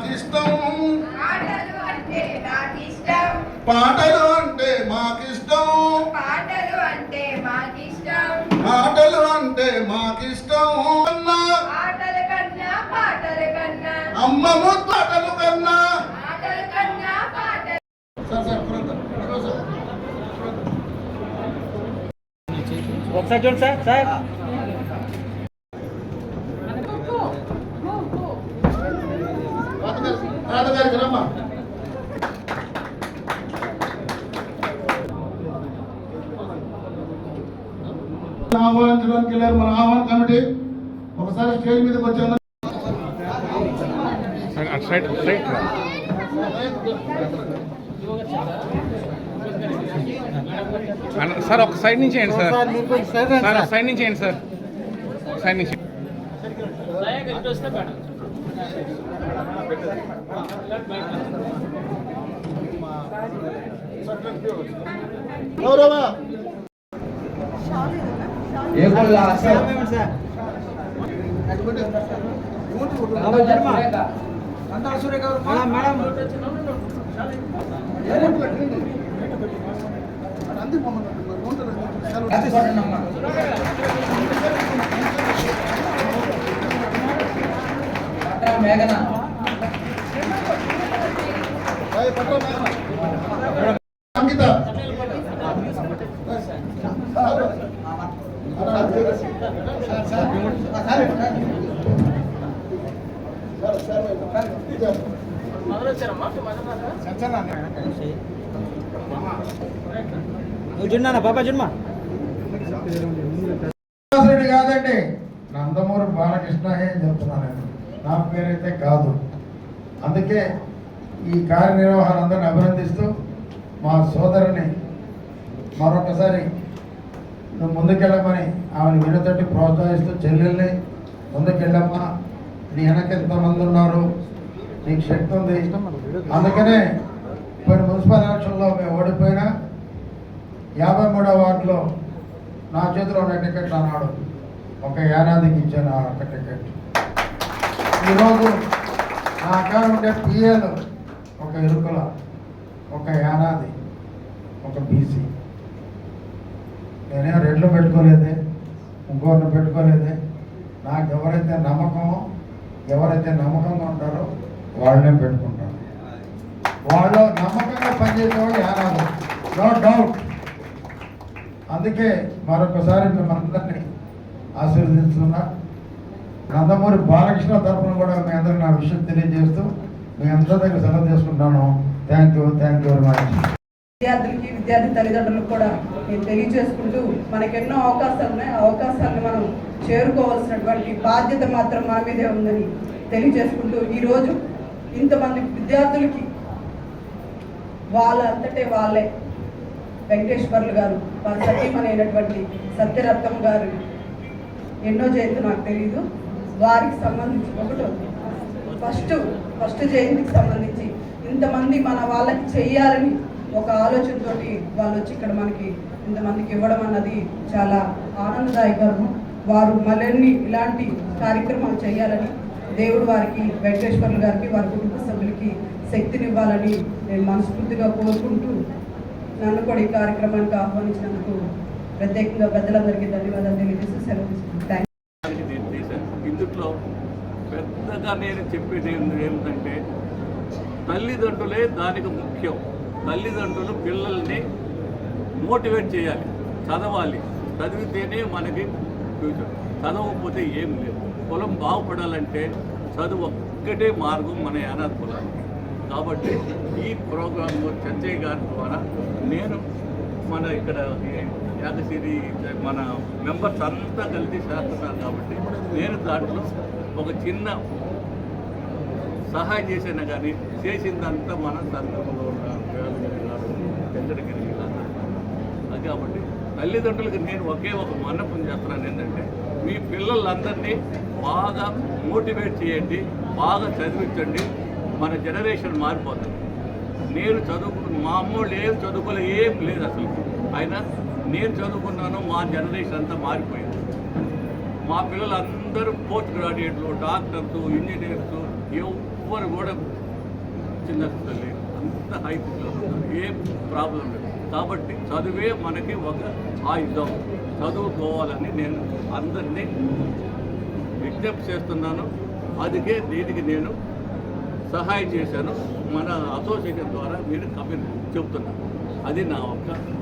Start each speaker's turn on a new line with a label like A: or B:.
A: నాకిష్టం పాటలు అంటే మాకిష్టం.
B: పాటలు అంటే మాకిష్టం.
A: పాటలు అంటే మాకిష్టం. అన్నా
B: పాటల కన్నా పాటల కన్నా.
A: అమ్మ పాటలు కన్నా.
B: పాటల కన్నా పాటలు
A: సార్ సార్
C: ఒకసారి చూడండి సార్ సార్.
A: ఆహ్వానించడానికి వెళ్ళారు. మన ఆహ్వాన కమిటీ ఒకసారి స్టేజ్ మీదకి వచ్చాను
D: సార్ ఒక సైడ్ నుంచి వేయండి సార్.
C: సార్ సైడ్
D: నుంచి వేయండి సార్. సైడ్ నుంచి.
A: గౌరవ!
C: సార్ ఇవ్వండి సార్. బాబా ధర్మ. Madam, madam.
A: అంకిత
C: నువ్వు జున్నా బాబా జున్మా
A: రెడ్డి కాదండి. నందమూరి బాలకృష్ణ అని చెప్తున్నాను నా పేరైతే కాదు. అందుకే ఈ కార్యనిర్వహణ అందరిని అభినందిస్తూ మా సోదరుని మరొకసారి నువ్వు ముందుకెళ్ళమని ఆమె వినతోటి ప్రోత్సహిస్తూ చెల్లెల్ని ముందుకెళ్ళమ్మా. నీ వెనక ఎంతమంది ఉన్నారు? నీకు శక్తి ఉంది. అందుకనే పోయిన మున్సిపల్ ఎలక్షన్లో మేము ఓడిపోయినా యాభై మూడో వార్డులో నా చేతిలో ఉన్న టికెట్ అన్నాడు. ఒక ఏడాదికి ఇచ్చాను ఆ ఒక్క టికెట్. ఈరోజు నా అక్కడ ఉండే పిఏలు ఒక ఇరుకుల ఒక ఏడాది ఒక బీసీ. నేనేం రెడ్లు పెట్టుకోలేదే ఇంకోరిని పెట్టుకోలేదే. నాకు ఎవరైతే నమ్మకమో ఎవరైతే నమ్మకంగా ఉంటారో వాళ్ళనే పెట్టుకుంటాను. వాళ్ళు నమ్మకంగా పనిచేసేవాడు ఏనాడు నో డౌట్. అందుకే మరొకసారి మిమ్మల్ని ఆశీర్వదిస్తున్నా. నందమూరి బాలకృష్ణ తరఫున కూడా మీ అందరికి నా విషయం తెలియజేస్తూ మీ అందరి దగ్గర సెలవు చేసుకుంటాను thank you thank you very much
E: విద్యార్థులకి విద్యార్థి తల్లిదండ్రులకు కూడా నేను తెలియజేసుకుంటూ మనకెన్నో అవకాశాలు ఉన్నాయి. ఆ అవకాశాలను మనం చేరుకోవాల్సినటువంటి బాధ్యత మాత్రం మా మీదే ఉందని తెలియజేసుకుంటూ ఈరోజు ఇంతమంది విద్యార్థులకి వాళ్ళ అంతటే వాళ్ళే. వెంకటేశ్వర్లు గారు వాళ్ళ సతీమణైనటువంటి సత్యరత్నం గారు ఎన్నో జయంతి నాకు తెలియదు వారికి సంబంధించి ఒకటో ఫస్ట్ ఫస్ట్ జయంతికి సంబంధించి ఇంతమంది మన వాళ్ళకి చెయ్యాలని ఒక ఆలోచనతోటి వాళ్ళు వచ్చి ఇక్కడ మనకి ఇంతమందికి ఇవ్వడం అన్నది చాలా ఆనందదాయకరము వారు మరిన్ని ఇలాంటి కార్యక్రమాలు చేయాలని దేవుడు వారికి వెంకటేశ్వర్లు గారికి వారి కుటుంబ సభ్యులకి శక్తినివ్వాలని నేను మనస్ఫూర్తిగా కోరుకుంటూ నన్ను కూడా ఈ కార్యక్రమానికి ఆహ్వానించినందుకు ప్రత్యేకంగా పెద్దలందరికీ ధన్యవాదాలు తెలియజేసి సెలవు తీసుకుంటాను థ్యాంక్
F: ఇందులో పెద్దగా నేను చెప్పేది ఏంటంటే తల్లిదండ్రులే దానికి ముఖ్యం. తల్లిదండ్రులు పిల్లల్ని మోటివేట్ చేయాలి. చదవాలి. చదివితేనే మనకి ఫ్యూచర్. చదవకపోతే ఏం లేదు. కులం బాగుపడాలంటే చదువు ఒక్కటే మార్గం మన యానాథ్ కులానికి కాబట్టి ఈ ప్రోగ్రామ్ చర్చయ్య గారి ద్వారా నేను మన ఇక్కడ ఈ యాదగిరి మన మెంబర్స్ అంతా కలిసి చేస్తున్నారు కాబట్టి నేను దాంట్లో ఒక చిన్న సహాయం చేసినా కానీ చేసిందంతా మన సందర్భంలో గారు అది కాబట్టి తల్లిదండ్రులకు నేను ఒకే ఒక మన్నపం చేస్తున్నాను ఏంటంటే మీ పిల్లలందరినీ బాగా మోటివేట్ చేయండి బాగా చదివించండి. మన జనరేషన్ మారిపోతుంది. నేను చదువుకున్న మా అమ్మోళ్ళు ఏం చదువుకోలే ఏం లేదు అసలు. అయినా నేను చదువుకున్నాను మా జనరేషన్ అంతా మారిపోయింది. మా పిల్లలందరూ పోస్ట్ గ్రాడ్యుయేట్లు డాక్టర్స్ ఇంజనీర్స్ ఎవ్వరు కూడా చిన్న అంత లేరు అంత హైట్లో ఏం ప్రాబ్లం లేదు. కాబట్టి చదువే మనకి ఒక ఆయుధం. చదువుకోవాలని నేను అందరినీ విజ్ఞప్తి చేస్తున్నాను. అందుకే దీనికి నేను సహాయం చేశాను. మన అసోసియేషన్ ద్వారా మీరు కమిటీ చెప్తున్నాను. అది నా ఒక్క